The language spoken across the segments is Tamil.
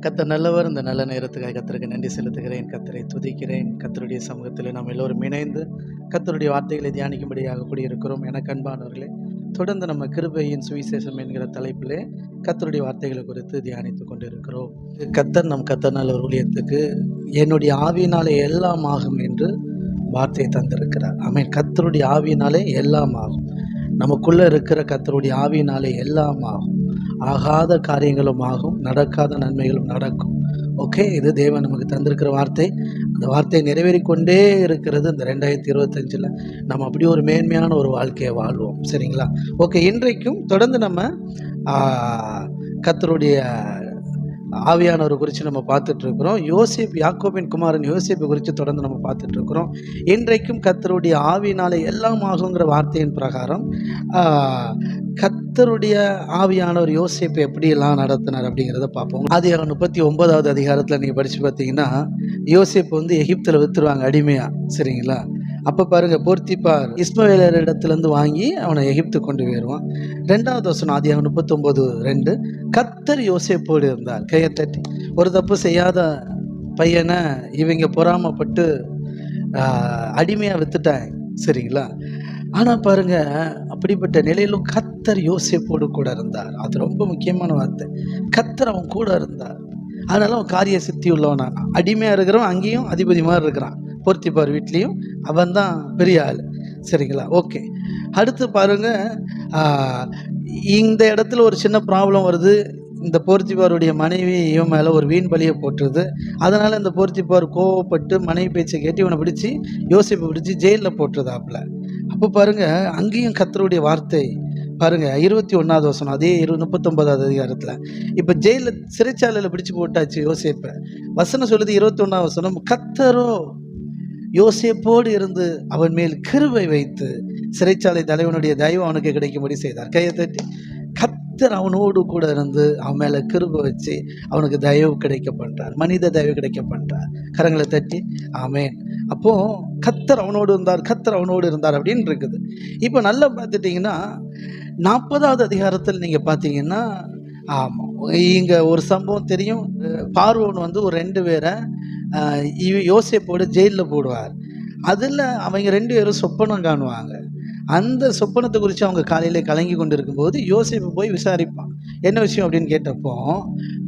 கத்தர் நல்லவர் இந்த நல்ல நேரத்துக்காக கத்தருக்கு நன்றி செலுத்துகிறேன். கத்தரை துதிக்கிறேன். கத்தருடைய சமூகத்தில் நாம் எல்லோரும் இணைந்து கத்தருடைய வார்த்தைகளை தியானிக்கும்படியாக கூடியிருக்கிறோம். எனக்கு அன்பானவர்களே தொடர்ந்து நம்ம கிருபையின் சுவிசேஷம் என்கிற தலைப்பிலே கத்தருடைய வார்த்தைகளை குறித்து தியானித்து கொண்டிருக்கிறோம். கத்தர் நம் கத்தர் நல்ல ஊழியத்துக்கு என்னுடைய ஆவியினாலே எல்லாம் ஆகும் என்று வார்த்தையை தந்திருக்கிறார். ஆமீன். கத்தருடைய ஆவியினாலே எல்லாம் ஆகும். நமக்குள்ளே இருக்கிற கத்தருடைய ஆவியினாலே எல்லாம் ஆகும். ஆகாத காரியங்களும் ஆகும் நடக்காத நன்மைகளும் நடக்கும். ஓகே இது தேவன் நமக்கு தந்திருக்கிற வார்த்தை. அந்த வார்த்தை நிறைவேறி கொண்டே இருக்கிறது இந்த ரெண்டாயிரத்தி இருபத்தஞ்சில். நம்ம அப்படி ஒரு மேன்மையான ஒரு வாழ்க்கையை வாழ்வோம். சரிங்களா? ஓகே இன்றைக்கும் தொடர்ந்து நம்ம கத்தருடைய ஆவியானவர் குறித்து நம்ம பார்த்துட்ருக்குறோம். யோசிப் யாக்கோபின் குமாரன் யோசிப்பை குறித்து தொடர்ந்து நம்ம பார்த்துட்ருக்குறோம். இன்றைக்கும் கத்தருடைய ஆவியினாலே எல்லாம் ஆகுங்கிற வார்த்தையின் பிரகாரம் கத்தருடைய ஆவியானவர் யோசிப்பை எப்படியெல்லாம் நடத்தினார் அப்படிங்கிறத பார்ப்போம். ஆதி முப்பத்தி ஒன்பதாவது அதிகாரத்தில் நீங்கள் படித்து பார்த்தீங்கன்னா யோசிப் வந்து எகிப்தில் விற்றுருவாங்க அடிமையாக சரிங்களா? அப்போ பாருங்க போர்த்திப்பார் இஸ்மவேலர் இடத்துலேருந்து வாங்கி அவனை எகிப்து கொண்டு போயிடுவான் ரெண்டாவது வசனம் ஆதியாக முப்பத்தொம்போது ரெண்டு. கத்தர் யோசிப்போடு இருந்தார். கையை தட்டி ஒரு தப்பு செய்யாத பையனை இவங்க பொறாமப்பட்டு அடிமையாக வித்துட்டாங்க. சரிங்களா? ஆனால் பாருங்க அப்படிப்பட்ட நிலையிலும் கத்தர் யோசிப்போடு கூட இருந்தார். அது ரொம்ப முக்கியமான வார்த்தை. கத்தர் அவன் கூட இருந்தார். அதனால அவன் காரிய சித்தி உள்ளவனா. அடிமையாக இருக்கிறவன் அங்கேயும் அதிபதி மாதிரி இருக்கிறான். பொருத்திப்பார் வீட்லேயும். அவன் தான் பெரிய ஆள். சரிங்களா? ஓகே. அடுத்து பாருங்க இந்த இடத்துல ஒரு சின்ன ப்ராப்ளம் வருது. இந்த போர்த்திபாருடைய மனைவி இவன் மேலே ஒரு வீண் பலியை போட்டுருது. அதனால் இந்த போர்த்திப்பார் கோவப்பட்டு மனைவி பேச்சை கேட்டு இவனை பிடிச்சி யோசிப்பை பிடிச்சி ஜெயிலில் போட்டுருதாப்புல. அப்போ பாருங்க அங்கேயும் கத்தருடைய வார்த்தை பாருங்க இருபத்தி ஒன்றாவது வசனம் அதே இரு முப்பத்தொன்பதாவது அதிகாரத்தில். இப்போ ஜெயிலில் சிறைச்சாலையில் பிடிச்சு போட்டாச்சு யோசேப்பை. வசனம் சொல்லுது இருபத்தி ஒன்றாவது வசனம் கத்தரோ யோசேப்போடு இருந்து அவன் மேல் கிருவை வைத்து சிறைச்சாலை தலைவனுடைய தயவு அவனுக்கு கிடைக்கும்படி செய்தார். கையை தட்டி. கத்தர் அவனோடு கூட இருந்து அவன் மேலே கிருப வச்சு அவனுக்கு தயவு கிடைக்க பண்ணுறார் மனித தயவு கிடைக்க பண்ணுறார் கரங்களை தட்டி ஆமேன். அப்போது கத்தர் அவனோடு இருந்தார் கத்தர் அவனோடு இருந்தார் அப்படின்னு இருக்குது. இப்போ நல்லா பார்த்துட்டிங்கன்னா நாற்பதாவது அதிகாரத்தில் நீங்கள் பார்த்தீங்கன்னா ஆமாம் இங்கே ஒரு சம்பவம் தெரியும். பார்வோன் வந்து ஒரு ரெண்டு பேரை ஆஹ், இவ- ஜெயிலில் போடுவார். அதில் அவங்க ரெண்டு பேரும் சொப்பனம் காணுவாங்க. அந்த சொப்பனத்தை குறித்து அவங்க காலையில் கலங்கி கொண்டு இருக்கும்போது யோசிப்பு போய் விசாரிப்பான். என்ன விஷயம் அப்படின்னு கேட்டப்போ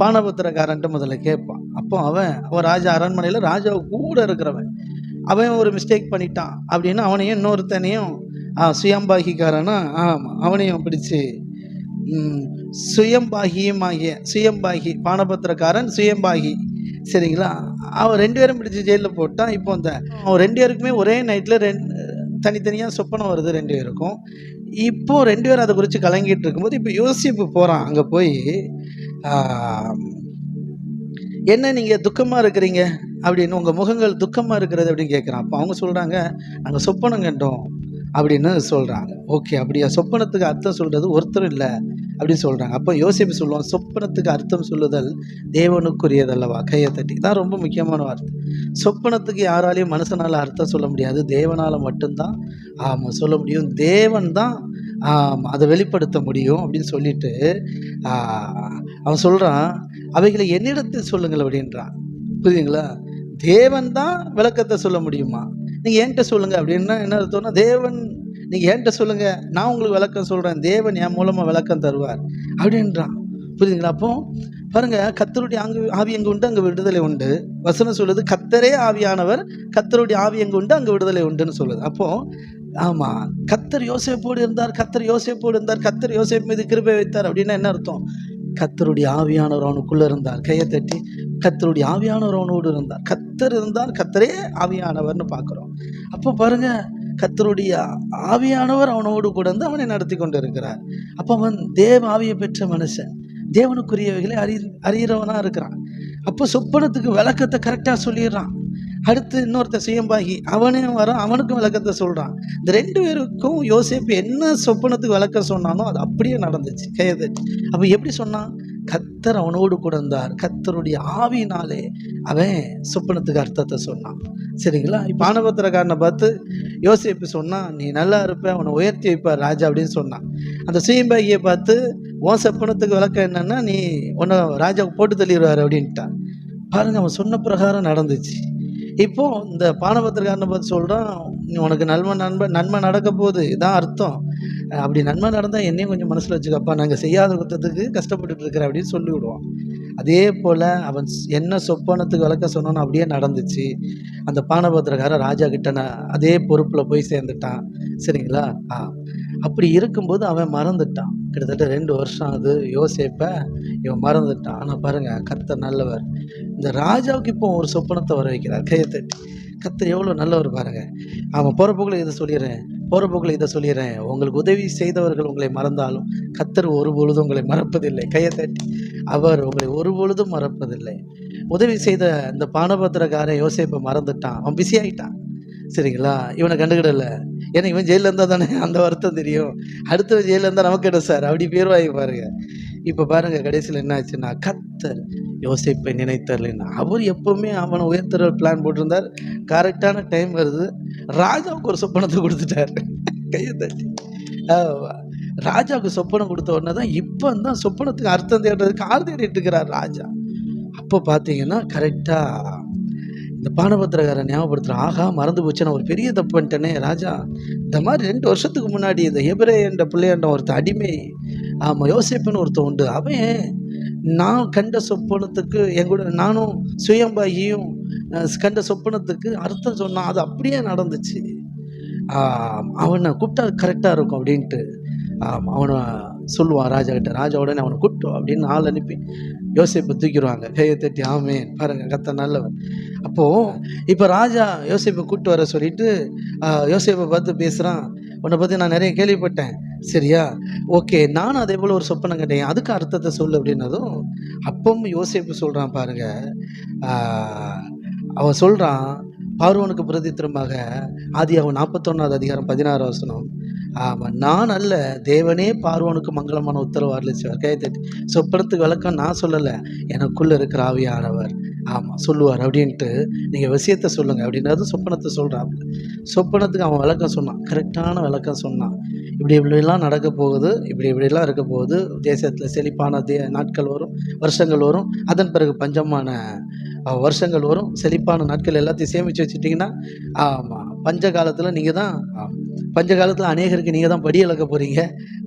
பானபத்திரக்காரன்ட்டு முதல்ல கேட்பான். அப்போ அவன் அவன் ராஜா அரண்மனையில் ராஜா கூட இருக்கிறவன். அவன் ஒரு மிஸ்டேக் பண்ணிட்டான் அப்படின்னு அவனையும் இன்னொருத்தனையும் ஆ, சுயம்பாகிக்காரனா ஆமாம் அவனையும் பிடிச்சு சுயம்பாகியும் ஆகிய சுயம்பாகி பானபத்திரக்காரன் சுயம்பாகி. சரிங்களா? அவன் ரெண்டு பேரும் பிடிச்சி ஜெயிலில் போட்டான். இப்போ அந்த அவன் ரெண்டு பேருக்குமே ஒரே நைட்டில் ரெண்டு தனித்தனியாக சொப்பனம் வருது ரெண்டு பேருக்கும். இப்போது ரெண்டு பேரும் அதை குறித்து கலங்கிட்டு இருக்கும்போது இப்போ யோசிப்பு போகிறான் அங்கே போய் என்ன நீங்கள் துக்கமாக இருக்கிறீங்க? அப்படின்னு உங்கள் முகங்கள் துக்கமாக இருக்கிறது அப்படின்னு கேட்குறான் அப்போ அவங்க சொல்கிறாங்க நாங்கள் சொப்பனம் கண்டோம் அப்படின்னு சொல்கிறாங்க ஓகே அப்படியா? சொப்பனத்துக்கு அர்த்தம் சொல்கிறது ஒருத்தர் இல்லை அப்படின்னு சொல்கிறாங்க அப்போ யோசிப்பு சொல்லுவான் சொப்பனத்துக்கு அர்த்தம் சொல்லுதல் தேவனுக்குரியதல்லவா கையை தட்டி. தான் ரொம்ப முக்கியமான வார்த்தை. சொப்பனத்துக்கு யாராலையும் மனுஷனால் அர்த்தம் சொல்ல முடியாது. தேவனால் மட்டும்தான். ஆமாம் சொல்ல முடியும். தேவன் தான் அதை வெளிப்படுத்த முடியும் அப்படின்னு சொல்லிட்டு அவன் சொல்கிறான் அவைகளை என்னிடத்தில் சொல்லுங்கள் அப்படின்றான். புரியுதுங்களா? தேவன் தான் விளக்கத்தை சொல்ல முடியுமா? நீங்கள் என்கிட்ட சொல்லுங்க அப்படின்னா என்ன அர்த்தம்னா தேவன் நீங்கள் என்கிட்ட சொல்லுங்க நான் உங்களுக்கு விளக்கம் சொல்கிறேன் தேவன் என் மூலமாக விளக்கம் தருவார். அப்படின்றான். புரியுதுங்களா? அப்போ பாருங்க கத்தருடைய அங்கு ஆவி எங்கே உண்டு? அங்கே விடுதலை உண்டு. வசனம் சொல்லுது கத்தரே ஆவியானவர் கத்தருடைய ஆவி எங்கே உண்டு? அங்கே விடுதலை உண்டுன்னு சொல்லுது. அப்போ ஆமாம் கத்தர் யோசிப்போடு இருந்தார் கத்தர் யோசிப்போடு இருந்தார் கத்தர் யோசேப் மீது கிருபை வைத்தார் அப்படின்னா என்ன அர்த்தம்? கத்தருடைய ஆவியானவர் அவனுக்குள்ள இருந்தார். கையை தட்டி கத்தருடைய ஆவியானவர் அவனோடு இருந்தார். கத்தர் இருந்தார் கத்தரே ஆவியானவர்னு பார்க்குறோம். அப்போ பாருங்க கத்தருடைய ஆவியானவர் அவனோடு கூட இருந்து அவனை நடத்தி கொண்டு இருக்கிறார் அப்போ அவன் தேவ ஆவியை பெற்ற மனுஷன். தேவனுக்குரியவைகளை அறி அறிகிறவனாக இருக்கிறான். அப்போ சொப்பனத்துக்கு விளக்கத்தை கரெக்டாக சொல்லிடுறான். அடுத்து இன்னொருத்த சுயம்பாகி அவனையும் வரான் அவனுக்கும் விளக்கத்தை சொல்கிறான் இந்த ரெண்டு பேருக்கும் யோசேப்பு என்ன சொப்பனத்துக்கு விளக்கம் சொன்னானோ அது அப்படியே நடந்துச்சு. கையது அப்போ எப்படி சொன்னான்? கத்தர் அவனோடு கூட இருந்தார். கத்தருடைய ஆவினாலே அவன் சொப்பனத்துக்கு அர்த்தத்தை சொன்னான். சரிங்களா? இப்போ ஆனபத்திரக்காரனை பார்த்து யோசிப்பு சொன்னான் நீ நல்லா இருப்ப அவனை உயர்த்தி வைப்பார் ராஜா அப்படின்னு சொன்னான். அந்த சுயம்பாகியை பார்த்து உன் சொப்பனத்துக்கு விளக்கம் என்னன்னா நீ உன்னை ராஜாவுக்கு போட்டு தள்ளிடுவார் அப்படின்ட்டான். பாருங்க அவன் சொன்ன பிரகாரம் நடந்துச்சு. இப்போ இந்த பானபத்திரக்காரனை பார்த்து சொல்கிறான் உனக்கு நன்மை நன்மை நன்மை நடக்க போகுது. இதான் அர்த்தம். அப்படி நன்மை நடந்தால் என்னையும் கொஞ்சம் மனசில் வச்சுக்கப்பா நாங்கள் செய்யாத குத்தத்துக்கு கஷ்டப்பட்டு இருக்கிற அப்படின்னு சொல்லி விடுவான். அதே போல் அவன் என்ன சொப்பனத்துக்கு விளக்க சொன்னானோ அப்படியே நடந்துச்சு. அந்த பானபத்திரக்காரன் ராஜா கிட்ட நான் அதே பொறுப்பில் போய் சேர்ந்துட்டான். சரிங்களா? ஆ. அப்படி இருக்கும்போது அவன் மறந்துட்டான். கிட்டத்தட்ட ரெண்டு வருஷம் அது யோசிப்ப இவன் மறந்துட்டான். ஆனால் பாருங்க கத்தர் நல்லவர். இந்த ராஜாவுக்கு இப்போ ஒரு சொப்பனத்தை வர வைக்கிறார் கையை கத்தர் எவ்வளோ நல்லவர் பாருங்கள் அவன் போகிற போக்கில் இதை சொல்லிடுறேன் போகிற போக்கில் இதை சொல்லிடுறேன். உங்களுக்கு உதவி செய்தவர்கள் உங்களை மறந்தாலும் கத்தர் ஒரு பொழுதும் உங்களை மறப்பதில்லை. கையை தட்டி அவர் உங்களை ஒரு பொழுதும் மறப்பதில்லை. உதவி செய்த இந்த பானபத்திரக்காரன் யோசேப்பை மறந்துட்டான். அவன் பிஸி ஆகிட்டான் சரிங்களா? இவனை கண்டுக்கிடல. ஏன்னா இவன் ஜெயிலில் இருந்தால் தானே அந்த வருத்தம் தெரியும். அடுத்தவன் ஜெயிலில் இருந்தால் நமக்கு என்ன சார்? அப்படி பேர் வாங்கி பாருங்க. இப்போ பாருங்க கடைசியில் என்ன ஆச்சுன்னா கத்தர் யோசிப்பை நினைத்தர்லன்னா அவர் எப்பவுமே அவனை உயர்த்துற பிளான் போட்டிருந்தார். கரெக்டான டைம் வருது. ராஜாவுக்கு ஒரு சொப்பனத்தை கொடுத்துட்டாரு. கையை தட்டி. ராஜாவுக்கு சொப்பனம் கொடுத்த உடனே தான் இப்போ தான் சொப்பனத்துக்கு அர்த்தம் தேடுறதுக்கு ஆள் தேடிட்டு இருக்கிறார் ராஜா. அப்போ பார்த்தீங்கன்னா கரெக்டாக இந்த பானபத்திரக்காரன் ஞாபகப்படுத்துகிறேன் ஆகா மறந்து போச்சு. நான் ஒரு பெரிய தப்பு பண்ணிட்டேனே ராஜா. இந்த மாதிரி ரெண்டு வருஷத்துக்கு முன்னாடி இந்த எபிரே என்ற பிள்ளையாண்ட ஒருத்த அடிமை. ஆமாம் யோசிப்புன்னு ஒருத்தன் உண்டு. அவன் நான் கண்ட சொப்பனத்துக்கு எங்கூட நானும் சுயம்பாகியும் கண்ட சொப்பனத்துக்கு அர்த்தம் சொன்னான் அது அப்படியே நடந்துச்சு. அவனை கூப்பிட்டா கரெக்டாக இருக்கும் அப்படின்ட்டு. ஆம், அவனை சொல்லுவான் ராஜா கிட்ட ராஜா உடனே அவனை கூப்பிட்டோம் அப்படின்னு ஆள் அனுப்பி யோசிப்பை தூக்கிடுவாங்க. கையை தட்டி ஆமே பாருங்க கத்த நல்லவன் அப்போது இப்போ ராஜா யோசிப்பை கூப்பிட்டு வர சொல்லிட்டு யோசிப்பை பார்த்து பேசுகிறான் உன்னை பற்றி நான் நிறைய கேள்விப்பட்டேன். சரியா? ஓகே நானும் அதே போல் ஒரு சொப்பனம் கேட்டேன். அதுக்கு அர்த்தத்தை சொல்லு அப்படின்னதும் அப்பவும் யோசேப்பு சொல்கிறான் பாருங்க. அவன் சொல்கிறான் பார்வனுக்கு பிரதித்திரமாக ஆதி அவன் நாற்பத்தொன்னாவது அதிகாரம் பதினாறு வசனம். ஆமாம் நான் அல்ல. தேவனே பார்வனுக்கு மங்களமான உத்தரவு அருளிச்சுவார் கைத்தட்டி சொப்பனத்துக்கு விளக்கம் நான் சொல்லலை. எனக்குள்ளே இருக்கிற ஆவியானவர். ஆமாம் சொல்லுவார். அப்படின்ட்டு நீங்கள் விஷயத்தை சொல்லுங்கள் அப்படின்றது சொப்பனத்தை சொல்கிறான் சொப்பனத்துக்கு அவன் விளக்கம் சொன்னான். கரெக்டான விளக்கம் சொன்னான். இப்படி இப்படிலாம் நடக்க போகுது. இப்படி இப்படிலாம் இருக்க போகுது. தேசத்தில் செழிப்பான தே நாட்கள் வரும். வருஷங்கள் வரும். அதன் பிறகு பஞ்சமான வருஷங்கள் வரும். செழிப்பான நாட்கள் எல்லாத்தையும் சேமித்து வச்சுட்டிங்கன்னா ஆமாம் பஞ்ச காலத்தில் நீங்கள் தான் பஞ்ச காலத்தில் அநேகருக்கு நீங்கள் தான் படி இழக்க போகிறீங்க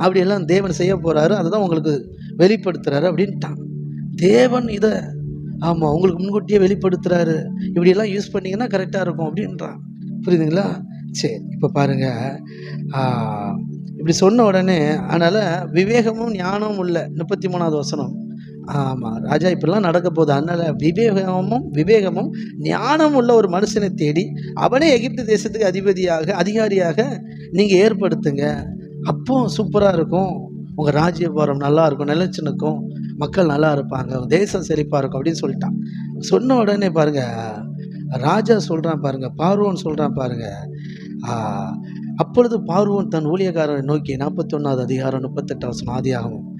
அப்படியெல்லாம் தேவன் செய்ய போகிறாரு அதை தான் உங்களுக்கு வெளிப்படுத்துகிறாரு அப்படின்ட்டான். தேவன் இதை ஆமாம் உங்களுக்கு முன்கூட்டியே வெளிப்படுத்துகிறாரு இப்படியெல்லாம் யூஸ் பண்ணிங்கன்னா கரெக்டாக இருக்கும் அப்படின்றான். புரியுதுங்களா? சரி இப்போ பாருங்கள் இப்படி சொன்ன உடனே அதனால் விவேகமும் ஞானமும் உள்ள முப்பத்தி மூணாவது வசனம். ஆமாம் ராஜா இப்படிலாம் நடக்க போகுது அதனால் விவேகமும் விவேகமும் ஞானம் உள்ள ஒரு மனுஷனை தேடி அவனே எகிப்து தேசத்துக்கு அதிபதியாக அதிகாரியாக நீங்கள் ஏற்படுத்துங்க. அப்போ சூப்பராக இருக்கும். உங்கள் ராஜ்யபாரம் நல்லா இருக்கும். மக்கள் நல்லா இருப்பாங்க. தேசம் செழிப்பாக இருக்கும் அப்படின்னு சொல்லிட்டான். சொன்ன உடனே பாருங்க ராஜா சொல்கிறான் பாருங்கள் பார்வோன் சொல்கிறான் பாருங்கள் அப்பொழுது பார்வோன் தன் ஊழியக்காரரை நோக்கி நாற்பத்தொன்னாவது அதிகாரம் முப்பத்தெட்டாவது வசனம் ஆதியாகவும்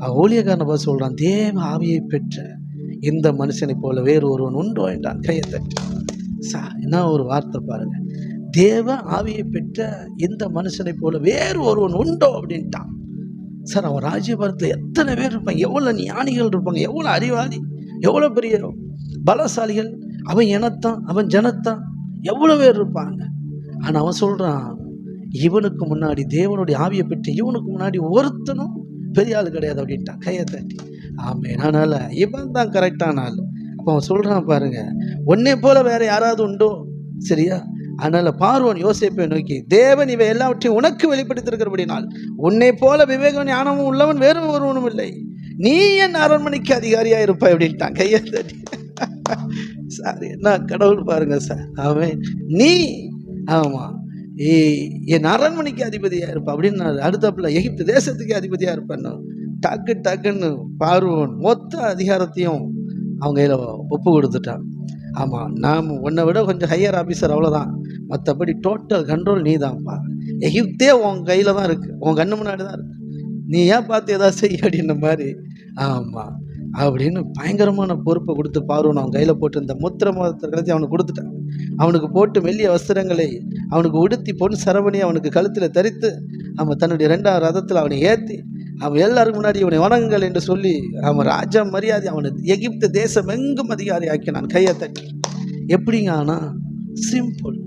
ஊழியக்காரனை பார்த்து சொல்கிறான் தேவ ஆவியை பெற்ற இந்த மனுஷனை போல வேறு ஒருவன் உண்டோ. என்றான். கையை தட்டி சா என்ன ஒரு வார்த்தை பாருங்க. தேவ ஆவியை பெற்ற இந்த மனுஷனைப் போல வேறு ஒருவன் உண்டோ? அப்படின்ட்டான். சார் அவன் ராஜ்யபாரத்தில் எத்தனை பேர் இருப்பாங்க? எவ்வளோ ஞானிகள் இருப்பாங்க? எவ்வளோ அறிவாளி? எவ்வளோ பெரிய பலசாலிகள்? அவன் இனத்தான் அவன் ஜனத்தான் எவ்வளோ பேர் இருப்பாங்க? ஆனால் அவன் சொல்கிறான் இவனுக்கு முன்னாடி தேவனுடைய ஆவியை பெற்று இவனுக்கு முன்னாடி ஒருத்தனும் பெரிய ஆள் கிடையாது அப்படின்ட்டான். கையை தட்டி ஆமே அதனால் இவன் தான் கரெக்டான ஆள். அப்போ அவன் சொல்கிறான் பாருங்க உன்னை போல வேற யாராவது உண்டோ? சரியா? அதனால் பார்வன் யோசிப்பை நோக்கி தேவன் இவை எல்லாவற்றையும் உனக்கு வெளிப்படுத்திருக்கிறபடினால் உன்னை போல விவேகம் ஞானமும் உள்ளவன் வேறு ஒருவனும் இல்லை. நீ என் அரண்மனைக்கு அதிகாரியாக இருப்பாய் அப்படின்ட்டான். கையை தட்டி சார் என்ன கடவுள் பாருங்க சார். அவன் நீ ஆமாம் என் அரண்மனைக்கு அதிபதியாக இருப்பா அப்படின்னு அடுத்தப்பில் எகிப்து தேசத்துக்கு அதிபதியாக இருப்பான்னு. டக்கு டக்குன்னு பார்வன் மொத்த அதிகாரத்தையும் அவங்க கையில் ஒப்பு கொடுத்துட்டான். ஆமாம் நாம் உன்னை விட கொஞ்சம் ஹையர் ஆஃபீஸர் அவ்வளோதான் மற்றபடி டோட்டல் கண்ட்ரோல் நீ தான்ப்பா எகிப்தே உன் கையில் தான் இருக்குது உன் கண்ணு முன்னாடி தான் இருக்குது நீ ஏன் பார்த்து ஏதாவது செய்ய அப்படின்ற மாதிரி? ஆமாம் அப்படின்னு பயங்கரமான பொறுப்பை கொடுத்து பார்வன் அவன் கையில் போட்டு இந்த முத்திர மதத்தை கழித்து அவனுக்கு கொடுத்துட்டான். அவனுக்கு போட்டு மெல்லிய வஸ்திரங்களை அவனுக்கு உடுத்தி பொன் சரவணி அவனுக்கு கழுத்தில் தரித்து அவன் தன்னுடைய ரெண்டாம் ரதத்தில் அவனை ஏற்றி அவன் எல்லாருக்கும் முன்னாடி இவனை வணங்குங்கள் என்று சொல்லி அவன் ராஜா மரியாதை அவனை எகிப்து தேசம் எங்கும் அதிகாரி ஆக்கினான் கையை தட்டி. எப்படிங்க ஆனா? சிம்பிள்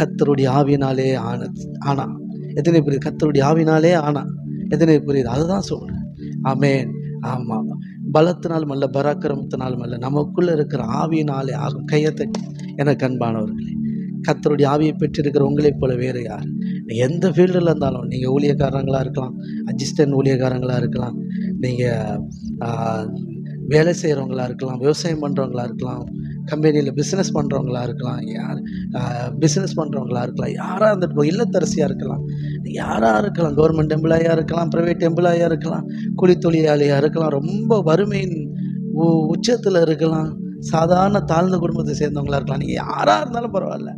கத்தருடைய ஆவினாலே ஆனது ஆனா. எத்தனை புரியுது கத்தருடைய ஆவினாலே ஆனா? எத்தனை புரியுது? அதுதான் சொல்றேன். ஆமேன் ஆமாம் பலத்தினாலும் அல்ல பராக்கிரமத்தினாலும் அல்ல நமக்குள்ள இருக்கிற ஆவியினாலே ஆகும். கையத்தை எனக்கு அன்பானவர்களே கத்தருடைய ஆவியை பெற்றிருக்கிற உங்களைப் போல வேறு யார்? எந்த ஃபீல்டில் இருந்தாலும் நீங்கள் ஊழியக்காரங்களாக இருக்கலாம் அசிஸ்டன்ட் ஊழியக்காரங்களாக இருக்கலாம் நீங்கள் வேலை செய்கிறவங்களா இருக்கலாம் விவசாயம் பண்ணுறவங்களா இருக்கலாம் கம்பெனியில் பிஸ்னஸ் பண்ணுறவங்களா இருக்கலாம் யார் பிஸ்னஸ் பண்ணுறவங்களா இருக்கலாம் யாராக இருந்துட்டு போ இல்லத்தரசியாக இருக்கலாம். யாராக இருக்கலாம் கவர்மெண்ட் எம்ப்ளாயாக இருக்கலாம் ப்ரைவேட் எம்ப்ளாயாக இருக்கலாம் கூலி தொழிலாளியாக இருக்கலாம் ரொம்ப வறுமையின் உ- உச்சத்தில் இருக்கலாம் சாதாரண தாழ்ந்த குடும்பத்தை சேர்ந்தவங்களா இருக்கலாம். நீங்கள் யாராக இருந்தாலும் பரவாயில்ல.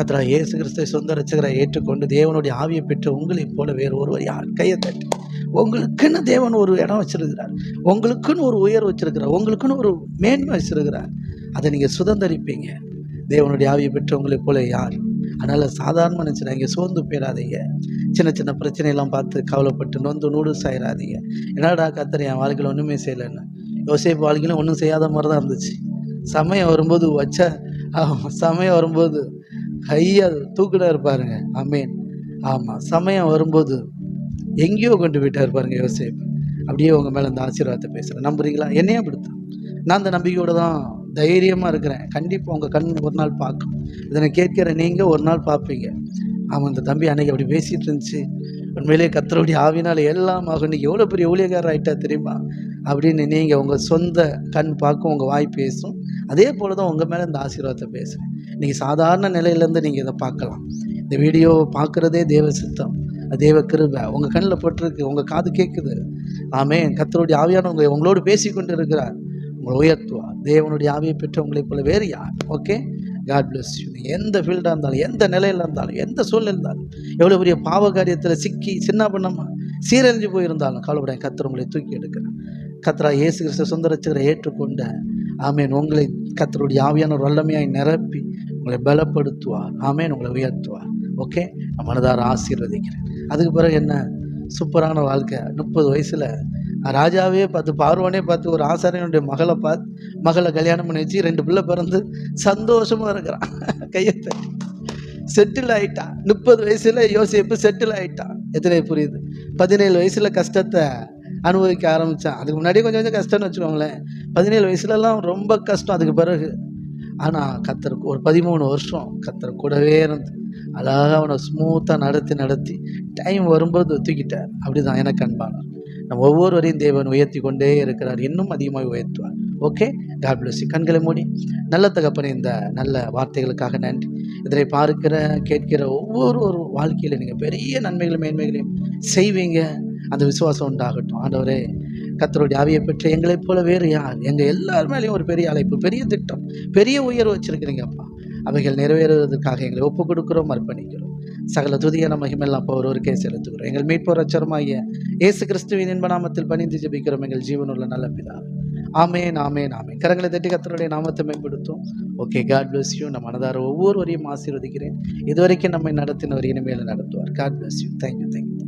கத்ரா ஏசு கிறிஸ்துவை சொந்த ரட்சகரை ஏற்றுக்கொண்டு தேவனுடைய ஆவியை பெற்று உங்களைப் போல வேறு ஒருவர் யார்? கையை தட்டி. உங்களுக்குன்னு தேவன் ஒரு இடம் வச்சிருக்கிறார். உங்களுக்குன்னு ஒரு உயர் வச்சிருக்கிறார். உங்களுக்குன்னு ஒரு மேன்மை வச்சிருக்கிறார். அதை நீங்கள் சுதந்திரிப்பீங்க. தேவனுடைய ஆவியை பெற்றவங்களைப் போல யார்? அதனால் சாதாரண மனுஷனாங்க சோர்ந்து போயிடாதீங்க சின்ன சின்ன பிரச்சனையெல்லாம் பார்த்து கவலைப்பட்டு நொந்து நூடு சாயிடாதீங்க என்னடா கத்தர் என் வாழ்க்கையில் ஒன்றுமே செய்யலைன்னு. யோசிப்பு வாழ்க்கையிலும் ஒன்றும் செய்யாத மாதிரி தான் இருந்துச்சு. சமயம் வரும்போது வச்ச சமயம் வரும்போது ஹையா தூக்கிட்டா இருப்பாருங்க. அமேன் ஆமாம் சமயம் வரும்போது எங்கேயோ கொண்டு போயிட்டார் பாருங்க யோசிப்பு. அப்படியே உங்கள் மேலே இந்த ஆசீர்வாதத்தை பேசுகிறேன் நம்புறீங்களா? என்னையே அப்படித்தான் நான் அந்த நம்பிக்கையோடு தான் தைரியமாக இருக்கிறேன். கண்டிப்பாக உங்கள் கண் ஒரு நாள் பார்க்கும். இதனை கேட்கிற நீங்கள் ஒரு நாள் பார்ப்பீங்க. அவன் அந்த தம்பி அன்னைக்கு அப்படி பேசிகிட்டு இருந்துச்சு. உண்மையிலே கத்தருடைய ஆவினால் எல்லாம் ஆகும். இன்றைக்கி எவ்வளோ பெரிய ஊழியக்காரர் ஆகிட்டா தெரியுமா? அப்படின்னு நீங்கள் உங்கள் சொந்த கண் பார்க்கும் உங்கள் வாய் பேசும். அதே போல் தான் உங்கள் மேலே இந்த ஆசீர்வாதத்தை பேசுகிறேன் நீங்கள் சாதாரண நிலையிலேருந்து நீங்கள் இதை பார்க்கலாம். இந்த வீடியோ பார்க்குறதே தேவ சித்தம். தேவ கிருபை. உங்கள் கண்ணில் பட்டிருக்கு. உங்கள் காது கேட்குது ஆமே கத்தருடைய ஆவியானவங்க உங்களோடு பேசி கொண்டு இருக்கிறார். உங்களை உயர்த்துவார் தேவனுடைய ஆவியை பெற்றவங்களைப் போல வேறு யார்? ஓகே காட் பிளஸ் யூ எந்த ஃபீல்டாக இருந்தாலும் எந்த நிலையில் இருந்தாலும் எந்த சூழ்நிலை இருந்தாலும் எவ்வளோ பெரிய பாவ காரியத்தில் சிக்கி சின்ன பண்ணமா சீரழிஞ்சு போயிருந்தாலும் கவலைப்படைய கத்திர உங்களை தூக்கி எடுக்கிறேன் கத்திரா இயேசு கிறிஸ்து சொந்த ஏற்றுக்கொண்ட ஆமேன் உங்களை கத்தருடைய ஆவியான ஒரு வல்லமையாய் நிரப்பி உங்களை பலப்படுத்துவார். ஆமேன் உங்களை உயர்த்துவார். ஓகே நான் மனதார ஆசீர்வதிக்கிறேன். அதுக்கு பிறகு என்ன? சூப்பரான வாழ்க்கை. முப்பது வயசில் ராஜாவே பார்த்து பார்வனே பார்த்து ஒரு ஆசாரியனுடைய மகளை பார்த்து மகளை கல்யாணம் பண்ணி வச்சு ரெண்டு பிள்ளை பிறந்து சந்தோஷமாக இருக்கிறான். கையத்தை செட்டில் ஆகிட்டான் முப்பது வயசில் யோசிப்பு செட்டில் ஆயிட்டான். எத்தனை புரியுது? பதினேழு வயசில் கஷ்டத்தை அனுபவிக்க ஆரம்பித்தான் அதுக்கு முன்னாடியே கொஞ்சம் கொஞ்சம் கஷ்டம்னு வச்சுக்கோங்களேன். பதினேழு வயசுலலாம் ரொம்ப கஷ்டம் அதுக்கு பிறகு. ஆனால் கத்தர் ஒரு பதிமூணு வருஷம் கத்தர் கூடவே இருந்து அழகாக அவனை ஸ்மூத்தாக நடத்தி நடத்தி டைம் வரும்போது தூக்கிட்டார். அப்படிதான் எனக்கு அன்பானார் நம் ஒவ்வொருவரையும் தேவன் உயர்த்தி கொண்டே இருக்கிறார். இன்னும் அதிகமாக உயர்த்துவார். ஓகே காட் கண்களை மூடி. நல்ல தகப்பனை இந்த நல்ல வார்த்தைகளுக்காக நன்றி. இதனை பார்க்கிற கேட்கிற ஒவ்வொரு ஒரு வாழ்க்கையில் நீங்கள் பெரிய நன்மைகளும் மேன்மைகளையும் செய்வீங்க. அந்த விசுவாசம் உண்டாகட்டும். ஆண்டவரே கத்தருடைய ஆவியை பெற்ற எங்களைப் போல வேறு யார்? எங்கள் எல்லார் மேலேயும் ஒரு பெரிய அழைப்பு பெரிய திட்டம் பெரிய உயர்வு வச்சுருக்கிறீங்கப்பா அவைகள் நிறைவேறுவதற்காக எங்களை ஒப்பு கொடுக்குறோம் அர்ப்பணிக்கிறோம். சகல துதியான மகிமெல்லாம் அப்போ கேஸ் செலுத்துகிறோம். எங்கள் மீட்போர் அச்சரமாகிய இயேசு கிறிஸ்துவின் இன்ப நாமத்தில் பணிந்து ஜெபிக்கிறோம். எங்கள் ஜீவனுள்ள நல்ல பிதா ஆமேன் ஆமேன் ஆமேன். கரங்களை தட்டி கத்தருடைய நாமத்தை மேம்படுத்தும் ஓகே காட் பிளஸ் யூ நம்ம மனதார ஒவ்வொருவரையும் ஆசீர்வதிக்கிறேன். இதுவரைக்கும் நம்மை நடத்தினவர் இனிமேல் நடத்துவார். God bless you thank you thank you